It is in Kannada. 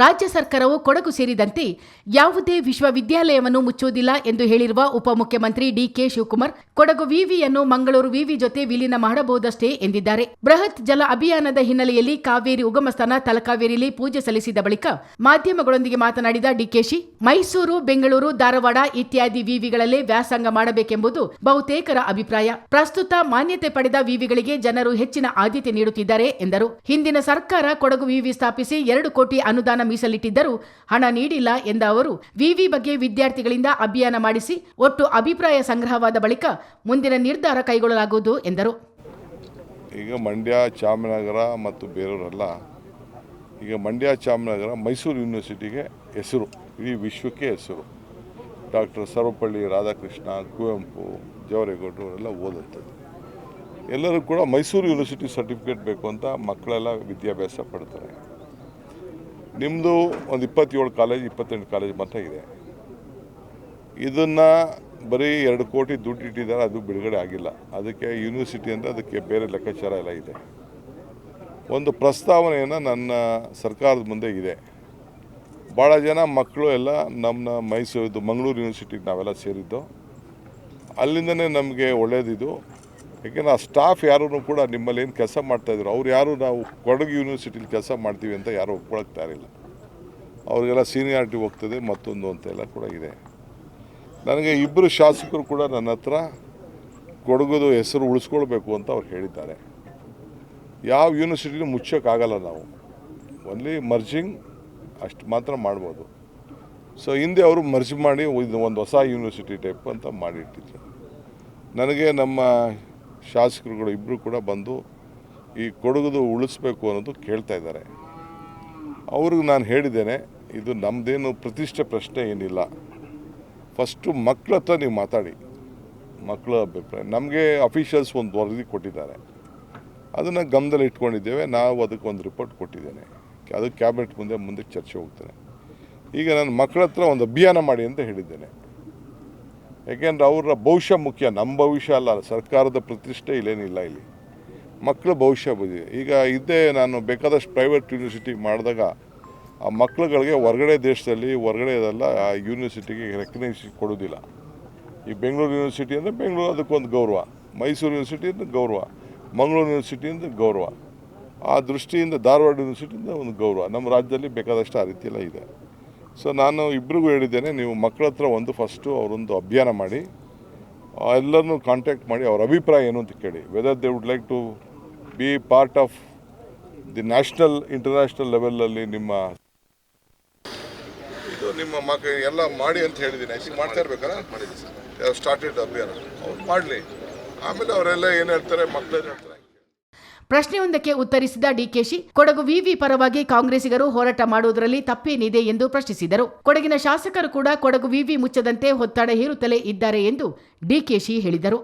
ರಾಜ್ಯ ಸರ್ಕಾರವು ಕೊಡಗು ಸೇರಿದಂತೆ ಯಾವುದೇ ವಿಶ್ವವಿದ್ಯಾಲಯವನ್ನು ಮುಚ್ಚುವುದಿಲ್ಲ ಎಂದು ಹೇಳಿರುವ ಉಪಮುಖ್ಯಮಂತ್ರಿ ಡಿಕೆ ಶಿವಕುಮಾರ್, ಕೊಡಗು ವಿವಿಯನ್ನು ಮಂಗಳೂರು ವಿವಿ ಜೊತೆ ವಿಲೀನ ಮಾಡಬಹುದಷ್ಟೇ ಎಂದಿದ್ದಾರೆ. ಬೃಹತ್ ಜಲ ಅಭಿಯಾನದ ಹಿನ್ನೆಲೆಯಲ್ಲಿ ಕಾವೇರಿ ಉಗಮಸ್ಥಾನ ತಲಕಾವೇರಿಯಲ್ಲಿ ಪೂಜೆ ಸಲ್ಲಿಸಿದ ಬಳಿಕ ಮಾಧ್ಯಮಗಳೊಂದಿಗೆ ಮಾತನಾಡಿದ ಡಿಕೆಶಿ ಮೈಸೂರು, ಬೆಂಗಳೂರು, ಧಾರವಾಡ ಇತ್ಯಾದಿ ವಿವಿಗಳಲ್ಲೇ ವ್ಯಾಸಂಗ ಮಾಡಬೇಕೆಂಬುದು ಬಹುತೇಕರ ಅಭಿಪ್ರಾಯ. ಪ್ರಸ್ತುತ ಮಾನ್ಯತೆ ಪಡೆದ ವಿವಿಗಳಿಗೆ ಜನರು ಹೆಚ್ಚಿನ ಆದ್ಯತೆ ನೀಡುತ್ತಿದ್ದಾರೆ ಎಂದರು. ಹಿಂದಿನ ಸರ್ಕಾರ ಕೊಡಗು ವಿವಿ ಸ್ಥಾಪಿಸಿ ಎರಡು ಕೋಟಿ ಅನುದಾನ ಮೀಸಲಿಟ್ಟಿದ್ದರೂ ಹಣ ನೀಡಿಲ್ಲ ಎಂದ ಅವರು, ವಿವಿ ಬಗ್ಗೆ ವಿದ್ಯಾರ್ಥಿಗಳಿಂದ ಅಭಿಯಾನ ಮಾಡಿಸಿ ಒಟ್ಟು ಅಭಿಪ್ರಾಯ ಸಂಗ್ರಹವಾದ ಬಳಿಕ ಮುಂದಿನ ನಿರ್ಧಾರ ಕೈಗೊಳ್ಳಲಾಗುವುದು ಎಂದರು. ಈಗ ಮಂಡ್ಯ, ಚಾಮನಗರ ಮತ್ತು ಬೇರೆಯವರೆಲ್ಲ ಈಗ ಮಂಡ್ಯ, ಚಾಮನಗರ, ಮೈಸೂರು ಯೂನಿವರ್ಸಿಟಿಗೆ ಹೆಸರು, ಇಡೀ ವಿಶ್ವಕ್ಕೆ ಹೆಸರು. ಡಾಕ್ಟರ್ ಸರ್ವಪಳ್ಳಿ ರಾಧಾಕೃಷ್ಣ, ಕುವೆಂಪು, ಜವರೇಗೌಡರು ಅವರೆಲ್ಲ ಓದಂಥದ್ದು. ಎಲ್ಲರೂ ಕೂಡ ಮೈಸೂರು ಯೂನಿವರ್ಸಿಟಿ ಸರ್ಟಿಫಿಕೇಟ್ ಬೇಕು ಅಂತ ಮಕ್ಕಳೆಲ್ಲ ವಿದ್ಯಾಭ್ಯಾಸ ಪಡ್ತಾರೆ. ನಿಮ್ಮದು ಒಂದು ಇಪ್ಪತ್ತೇಳು ಕಾಲೇಜ್ ಇಪ್ಪತ್ತೆಂಟು ಕಾಲೇಜ್ ಮಾತ್ರ ಇದೆ. ಇದನ್ನು ಬರೀ ಎರಡು ಕೋಟಿ ದುಡ್ಡು ಇಟ್ಟಿದ್ದಾರೆ, ಅದು ಬಿಡುಗಡೆ ಆಗಿಲ್ಲ. ಅದಕ್ಕೆ ಯೂನಿವರ್ಸಿಟಿ ಅಂದರೆ ಅದಕ್ಕೆ ಬೇರೆ ಲೆಕ್ಕಾಚಾರ ಎಲ್ಲ ಇದೆ. ಒಂದು ಪ್ರಸ್ತಾವನೆಯನ್ನು ನನ್ನ ಸರ್ಕಾರದ ಮುಂದೆ ಇದೆ. ಭಾಳ ಜನ ಮಕ್ಕಳು ಎಲ್ಲ ನಮ್ಮ ಮೈಸೂರಿದ್ದು, ಮಂಗಳೂರು ಯೂನಿವರ್ಸಿಟಿಗೆ ನಾವೆಲ್ಲ ಸೇರಿದ್ದು. ಅಲ್ಲಿಂದನೇ ನಮಗೆ ಒಳ್ಳೇದಿದು. ಯಾಕೆಂದ್ರೆ ಆ ಸ್ಟಾಫ್ ಯಾರೂ ಕೂಡ ನಿಮ್ಮಲ್ಲಿ ಏನು ಕೆಲಸ ಮಾಡ್ತಾಯಿದ್ರು ಅವ್ರು ಯಾರು ನಾವು ಕೊಡಗು ಯೂನಿವರ್ಸಿಟಿಲಿ ಕೆಲಸ ಮಾಡ್ತೀವಿ ಅಂತ ಯಾರು ಒಪ್ಕೊಳಕ್ಕೆ ತಯಾರಿಲ್ಲ. ಅವ್ರಿಗೆಲ್ಲ ಸೀನಿಯಾರಿಟಿ ಹೋಗ್ತದೆ, ಮತ್ತೊಂದು ಅಂತೆಲ್ಲ ಕೂಡ ಇದೆ. ನನಗೆ ಇಬ್ಬರು ಶಾಸಕರು ಕೂಡ ನನ್ನ ಹತ್ರ ಕೊಡಗುದು ಹೆಸರು ಉಳಿಸ್ಕೊಳ್ಬೇಕು ಅಂತ ಅವ್ರು ಹೇಳಿದ್ದಾರೆ. ಯಾವ ಯೂನಿವರ್ಸಿಟಿನೂ ಮುಚ್ಚೋಕ್ಕಾಗಲ್ಲ ನಾವು. ಒನ್ಲಿ ಮರ್ಜಿಂಗ್ ಅಷ್ಟು ಮಾತ್ರ ಮಾಡ್ಬೋದು. ಸೊ ಹಿಂದೆ ಅವರು ಮರ್ಜ್ ಮಾಡಿ ಒಂದು ಹೊಸ ಯೂನಿವರ್ಸಿಟಿ ಟೈಪ್ ಅಂತ ಮಾಡಿಟ್ಟಿದ್ರು. ನನಗೆ ನಮ್ಮ ಶಾಸಕರುಗಳು ಇಬ್ಬರು ಕೂಡ ಬಂದು ಈ ಕೊಡಗುದು ಉಳಿಸ್ಬೇಕು ಅನ್ನೋದು ಕೇಳ್ತಾ ಇದ್ದಾರೆ. ಅವ್ರಿಗೆ ನಾನು ಹೇಳಿದ್ದೇನೆ, ಇದು ನಮ್ಮದೇನು ಪ್ರತಿಷ್ಠೆ ಪ್ರಶ್ನೆ ಏನಿಲ್ಲ. ಫಸ್ಟು ಮಕ್ಕಳ ಹತ್ರ ನೀವು ಮಾತಾಡಿ. ಮಕ್ಕಳ ಅಭಿಪ್ರಾಯ, ನಮಗೆ ಅಫಿಷಿಯಲ್ಸ್ ಒಂದು ವರದಿ ಕೊಟ್ಟಿದ್ದಾರೆ. ಅದನ್ನು ಗಮನದಲ್ಲಿ ಇಟ್ಕೊಂಡಿದ್ದೇವೆ, ನಾವು ಅದಕ್ಕೆ ಒಂದು ರಿಪೋರ್ಟ್ ಕೊಟ್ಟಿದ್ದೇನೆ. ಅದು ಕ್ಯಾಬಿನೆಟ್ ಮುಂದೆ ಮುಂದೆ ಚರ್ಚೆ ಹೋಗ್ತೇನೆ. ಈಗ ನಾನು ಮಕ್ಕಳ ಹತ್ರ ಒಂದು ಅಭಿಯಾನ ಮಾಡಿ ಅಂತ ಹೇಳಿದ್ದೇನೆ. ಯಾಕೆಂದ್ರೆ ಅವರ ಭವಿಷ್ಯ ಮುಖ್ಯ. ನಮ್ಮ ಭವಿಷ್ಯ ಅಲ್ಲ, ಸರ್ಕಾರದ ಪ್ರತಿಷ್ಠೆ ಇಲ್ಲೇನಿಲ್ಲ ಇಲ್ಲಿ. ಮಕ್ಕಳ ಭವಿಷ್ಯ ಬಂದಿದೆ. ಈಗ ಇದ್ದೇ ನಾನು ಬೇಕಾದಷ್ಟು ಪ್ರೈವೇಟ್ ಯೂನಿವರ್ಸಿಟಿ ಮಾಡಿದಾಗ ಆ ಮಕ್ಕಳುಗಳಿಗೆ ಹೊರಗಡೆ ದೇಶದಲ್ಲಿ ಹೊರಗಡೆ ಇದೆಲ್ಲ ಆ ಯೂನಿವರ್ಸಿಟಿಗೆ ರೆಕಗ್ನೈಸ್ ಕೊಡೋದಿಲ್ಲ. ಈ ಬೆಂಗಳೂರು ಯೂನಿವರ್ಸಿಟಿ ಅಂದರೆ ಬೆಂಗಳೂರು ಅದಕ್ಕೊಂದು ಗೌರವ. ಮೈಸೂರು ಯೂನಿವರ್ಸಿಟಿ ಅಂದರೆ ಗೌರವ. ಮಂಗಳೂರು ಯೂನಿವರ್ಸಿಟಿಯಿಂದ ಗೌರವ. ಆ ದೃಷ್ಟಿಯಿಂದ ಧಾರವಾಡ ಯೂನಿವರ್ಸಿಟಿಯಿಂದ ಒಂದು ಗೌರವ. ನಮ್ಮ ರಾಜ್ಯದಲ್ಲಿ ಬೇಕಾದಷ್ಟು ಆ ರೀತಿಯೆಲ್ಲ ಇದೆ. ಸೊ ನಾನು ಇಬ್ಬರಿಗೂ ಹೇಳಿದ್ದೇನೆ ನೀವು ಮಕ್ಕಳ ಹತ್ರ ಒಂದು ಫಸ್ಟು ಅವರೊಂದು ಅಭಿಯಾನ ಮಾಡಿ ಎಲ್ಲರನ್ನೂ ಕಾಂಟ್ಯಾಕ್ಟ್ ಮಾಡಿ ಅವ್ರ ಅಭಿಪ್ರಾಯ ಏನು ಅಂತ ಕೇಳಿ. Whether they would like to be part of the national international ಲೆವೆಲಲ್ಲಿ ನಿಮ್ಮ ಇದು ನಿಮ್ಮ ಮಕ್ಕ ಎಲ್ಲ ಮಾಡಿ ಅಂತ ಹೇಳಿದ್ದೀನಿ. ಐ ಮಾಡ್ತಾ ಇರ್ಬೇಕಲ್ಲ? ಸ್ಟಾರ್ಟೆಡ್ ಅಭಿಯಾನ. ಅವ್ರು ಮಾಡಲಿ. ಆಮೇಲೆ ಅವರೆಲ್ಲ ಏನು ಹೇಳ್ತಾರೆ? ಮಕ್ಕಳೇನು ಹೇಳ್ತಾರೆ? ಪ್ರಶ್ನೆಯೊಂದಕ್ಕೆ ಉತ್ತರಿಸಿದ ಡಿಕೆಶಿ, ಕೊಡಗು ವಿವಿ ಪರವಾಗಿ ಕಾಂಗ್ರೆಸ್ಸಿಗರು ಹೋರಾಟ ಮಾಡುವುದರಲ್ಲಿ ತಪ್ಪೇನಿದೆ ಎಂದು ಪ್ರಶ್ನಿಸಿದರು. ಕೊಡಗಿನ ಶಾಸಕರು ಕೂಡ ಕೊಡಗು ವಿವಿ ಮುಚ್ಚದಂತೆ ಒತ್ತಡ ಹೇರುತ್ತಲೇ ಇದ್ದಾರೆ ಎಂದು ಡಿಕೆಶಿ ಹೇಳಿದರು.